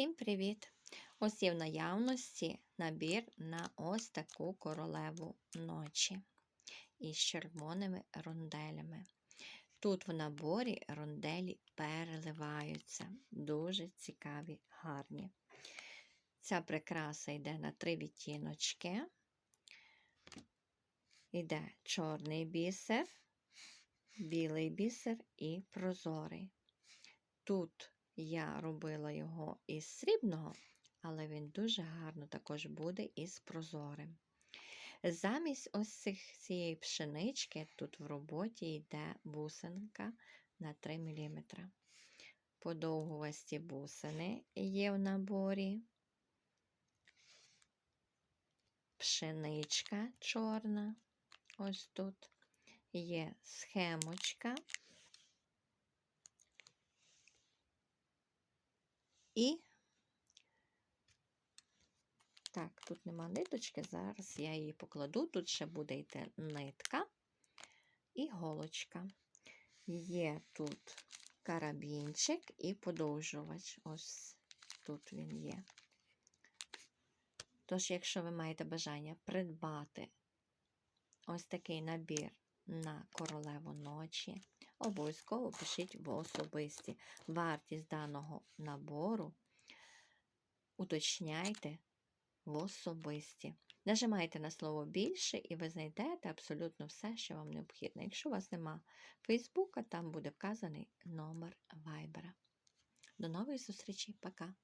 Всім привіт! Ось є в наявності набір на ось таку королеву ночі із червоними ронделями. Тут в наборі ронделі переливаються, дуже цікаві, гарні. Ця прикраса йде на три відтіночки. Йде чорний бісер, білий бісер і прозорий. Тут я робила його із срібного, але він дуже гарно також буде із прозорим. Замість ось цих, цієї пшенички тут в роботі йде бусинка на 3 мм. Подовгувасті бусини є в наборі. Пшеничка чорна. Ось тут є схемочка. І так, тут нема ниточки, зараз я її покладу. Тут ще буде йти нитка і голочка. Є тут карабінчик і подовжувач. Ось тут він є. Тож, якщо ви маєте бажання придбати ось такий набір на королеву ночі, обов'язково пишіть в особисті. Вартість даного набору уточняйте в особисті. Нажимайте на слово більше, і ви знайдете абсолютно все, що вам необхідно. Якщо у вас нема Фейсбука, там буде вказаний номер вайбера. До нової зустрічі, пока!